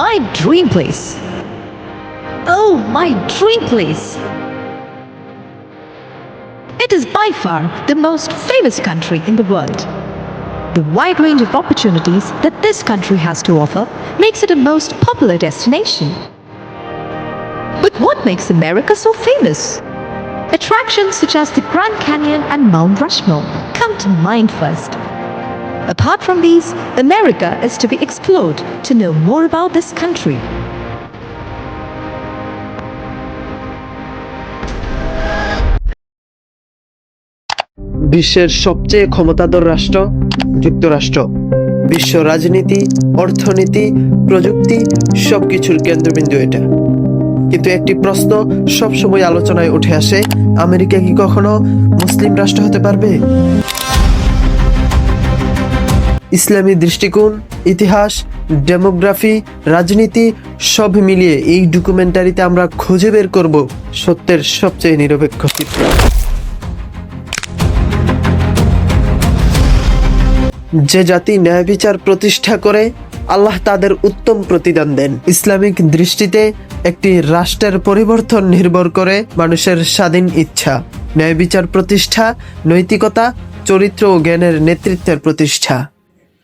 my dream place. Oh, my dream place. It is by far the most famous country in the world. The wide range of opportunities that this country has to offer makes it a most popular destination. But what makes America so famous? Attractions such as the Grand Canyon and Mount Rushmore come to mind first. Apart from these, America is to be explored to know more about this country. বিশ্বের সবচেয়ে ক্ষমতাধর রাষ্ট্র যুক্তরাষ্ট্র। বিশ্ব রাজনীতি অর্থনীতি প্রযুক্তি সবকিছুর কেন্দ্রবিন্দু এটা। কিন্তু একটি প্রশ্ন সবসময় আলোচনায় উঠে আসে আমেরিকা কি কখনো মুসলিম রাষ্ট্র হতে পারবে? ইসলামী দৃষ্টিকোণ, ইতিহাস, ডেমোগ্রাফি, রাজনীতি সব মিলিয়ে এই ডকুমেন্টারিতে আমরা খুঁজে বের করব সত্যের সবচেয়ে নিরপেক্ষ চিত্র। যে জাতি ন্যায় বিচার প্রতিষ্ঠা করে, আল্লাহ তাদের উত্তম প্রতিদান দেন। ইসলামিক দৃষ্টিতে একটি রাষ্ট্রের পরিবর্তন নির্ভর করে মানুষের স্বাধীন ইচ্ছা, ন্যায় বিচার প্রতিষ্ঠা, নৈতিকতা, চরিত্র ও জ্ঞানের নেতৃত্বের প্রতিষ্ঠা।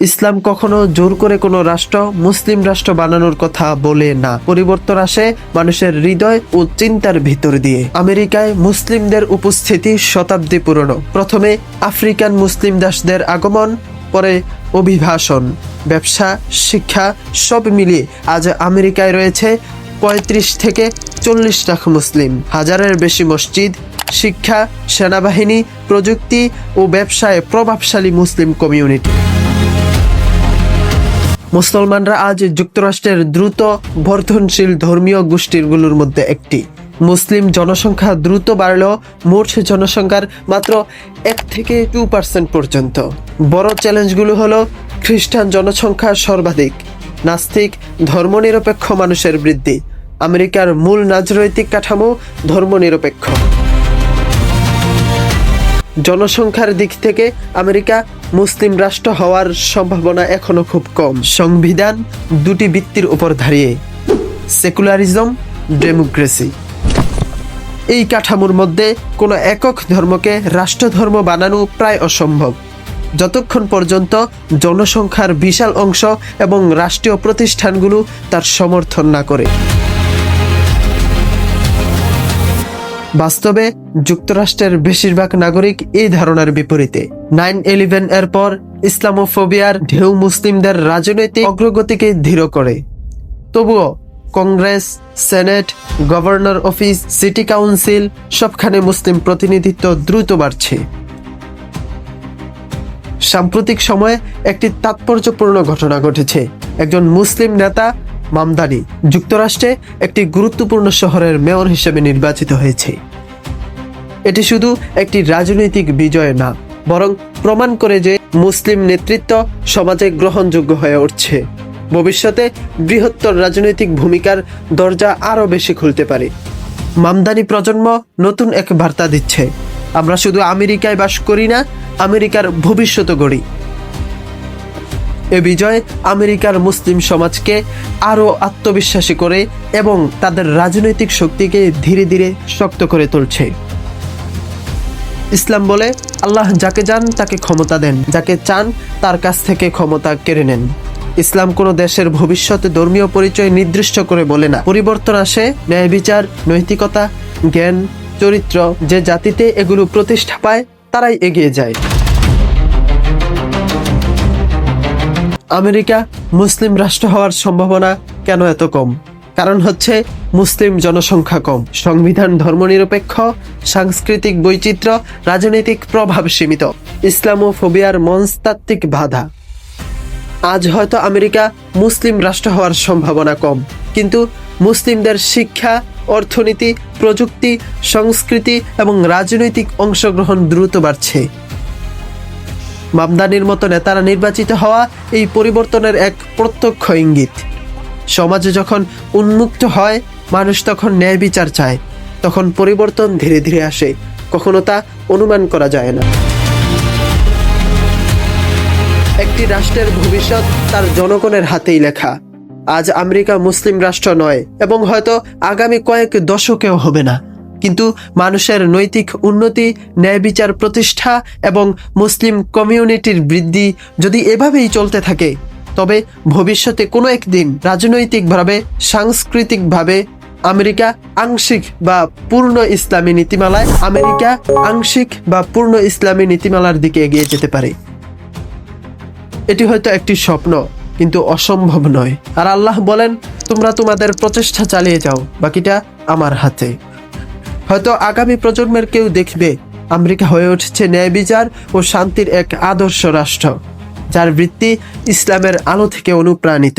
ইসলাম কখনো জোর করে কোনো রাষ্ট্র, মুসলিম রাষ্ট্র বানানোর কথা বলে না। পরিবর্তন আসে মানুষের হৃদয় ও চিন্তার ভিতর দিয়ে। আমেরিকায় মুসলিমদের উপস্থিতি শতাব্দী পুরনো। প্রথমে আফ্রিকান মুসলিম দাসদের আগমন, পরে অভিভাষণ। ব্যবসা, শিক্ষা সব মিলিয়ে আজ আমেরিকায় রয়েছে পঁয়ত্রিশ থেকে চল্লিশ লাখ মুসলিম। হাজারের বেশি মসজিদ, শিক্ষা, সেনাবাহিনী, প্রযুক্তি ও ব্যবসায় প্রভাবশালী মুসলিম কমিউনিটি। মুসলমানরা আজ যুক্তরাষ্ট্রের দ্রুত বর্ধনশীল ধর্মীয় গোষ্ঠীগুলোর মধ্যে একটি। মুসলিম জনসংখ্যা দ্রুত বাড়লেও মোট জনসংখ্যার মাত্র এক থেকে টু পার্সেন্ট পর্যন্ত। বড় চ্যালেঞ্জগুলো হলো খ্রিস্টান জনসংখ্যা সর্বাধিক, নাস্তিক, ধর্মনিরপেক্ষ মানুষের বৃদ্ধি। আমেরিকার মূল রাজনৈতিক কাঠামো ধর্মনিরপেক্ষ। জনসংখ্যার দিক থেকে আমেরিকা মুসলিম রাষ্ট্র হওয়ার সম্ভাবনা এখনও খুব কম। সংবিধান দুটি ভিত্তির উপর দাঁড়িয়ে সেকুলারিজম, ডেমোক্রেসি। এই কাঠামোর মধ্যে কোনো একক ধর্মকে রাষ্ট্রধর্ম বানানো প্রায় অসম্ভব। যতক্ষণ পর্যন্ত জনসংখ্যার বিশাল অংশ এবং রাষ্ট্রীয় প্রতিষ্ঠানগুলো তার সমর্থন না করে। বাস্তবে যুক্তরাষ্ট্রের বেশিরভাগ নাগরিক এই ধারণার বিপরীতে। নাইন ইলেভেন এর পর ইসলামোফোবিয়ার ঢেউ মুসলিমদের রাজনৈতিক অগ্রগতিকে ধীর করে। তবুও Congress, senate, governor office, city council সবখানে মুসলিম প্রতিনিধিত্ব দ্রুত বাড়ছে। সাম্প্রতিক সময়ে একটি তাৎপর্যপূর্ণ ঘটনা ঘটেছে। একজন মুসলিম নেতা মামদানি যুক্তরাষ্ট্রে একটি গুরুত্বপূর্ণ শহরের মেয়র হিসেবে নির্বাচিত হয়েছে। এটি শুধু একটি রাজনৈতিক বিজয় না, বরং প্রমাণ করে যে মুসলিম নেতৃত্ব সমাজে গ্রহণযোগ্য হয়ে উঠছে। ভবিষ্যতে বৃহত্তর রাজনৈতিক ভূমিকার দরজা আরও বেশি খুলতে পারে। মামদানি প্রজন্ম নতুন এক বার্তা দিচ্ছে, আমরা শুধু আমেরিকায় বাস করি না, আমেরিকার ভবিষ্যৎ গড়ি। এ বিজয় আমেরিকার মুসলিম সমাজকে আরও আত্মবিশ্বাসী করে এবং তাদের রাজনৈতিক শক্তিকে ধীরে ধীরে শক্ত করে তুলছে। ইসলাম বলে, আল্লাহ যাকে যান তাকে ক্ষমতা দেন, যাকে চান তার কাছ থেকে ক্ষমতা কেড়ে নেন। ইসলাম কোনো দেশের ভবিষ্যতে ধর্মীয় পরিচয় নির্দিষ্ট করে বলে না। পরিবর্তন আসে ন্যায় বিচার, নৈতিকতা, জ্ঞান, চরিত্র, যে জাতিতে এগুলো প্রতিষ্ঠা পায়, তারাই এগিয়ে যায়। আমেরিকা মুসলিম রাষ্ট্র হওয়ার সম্ভাবনা কেন এত কম? কারণ হচ্ছে মুসলিম জনসংখ্যা কম। সংবিধান ধর্মনিরপেক্ষ, সাংস্কৃতিক বৈচিত্র্য, রাজনৈতিক প্রভাব সীমিত। ইসলামোফোবিয়ার মনস্তাত্ত্বিক বাধা। আজ হয়তো আমেরিকা মুসলিম রাষ্ট্র হওয়ার সম্ভাবনা কম। কিন্তু মুসলিমদের শিক্ষা, অর্থনীতি, প্রযুক্তি, সংস্কৃতি এবং রাজনৈতিক অংশগ্রহণ দ্রুত বাড়ছে। মামদানির মতো নেতারা নির্বাচিত হওয়া এই পরিবর্তনের এক প্রত্যক্ষ ইঙ্গিত। সমাজে যখন উন্মুক্ত হয়, মানুষ তখন ন্যায় বিচার চায়। তখন পরিবর্তন ধীরে ধীরে আসে। কখনো তা অনুমান করা যায় না। একটি রাষ্ট্রের ভবিষ্যৎ তার জনগণের হাতেই লেখা। আজ আমেরিকা মুসলিম রাষ্ট্র নয়, এবং হয়তো আগামী কয়েক দশকেও হবে না। কিন্তু মানুষের নৈতিক উন্নতি, ন্যায় বিচার প্রতিষ্ঠা এবং মুসলিম কমিউনিটির বৃদ্ধি যদি এভাবেই চলতে থাকে, তবে ভবিষ্যতে কোনো একদিন রাজনৈতিকভাবে, সাংস্কৃতিকভাবে আমেরিকা আংশিক বা পূর্ণ ইসলামী নীতিমালায় আমেরিকা আংশিক বা পূর্ণ ইসলামী নীতিমালার দিকে এগিয়ে যেতে পারে। এটি হয়তো একটি স্বপ্ন, কিন্তু অসম্ভব নয়। আর আল্লাহ বলেন, তোমরা তোমাদের প্রচেষ্টা চালিয়ে যাও, বাকিটা আমার হাতে। হয়তো আগামী প্রজন্মের কেউ দেখবে, আমেরিকা হয়ে উঠছে ন্যায় বিচার ও শান্তির এক আদর্শ রাষ্ট্র, যার বৃত্তি ইসলামের আলো থেকে অনুপ্রাণিত।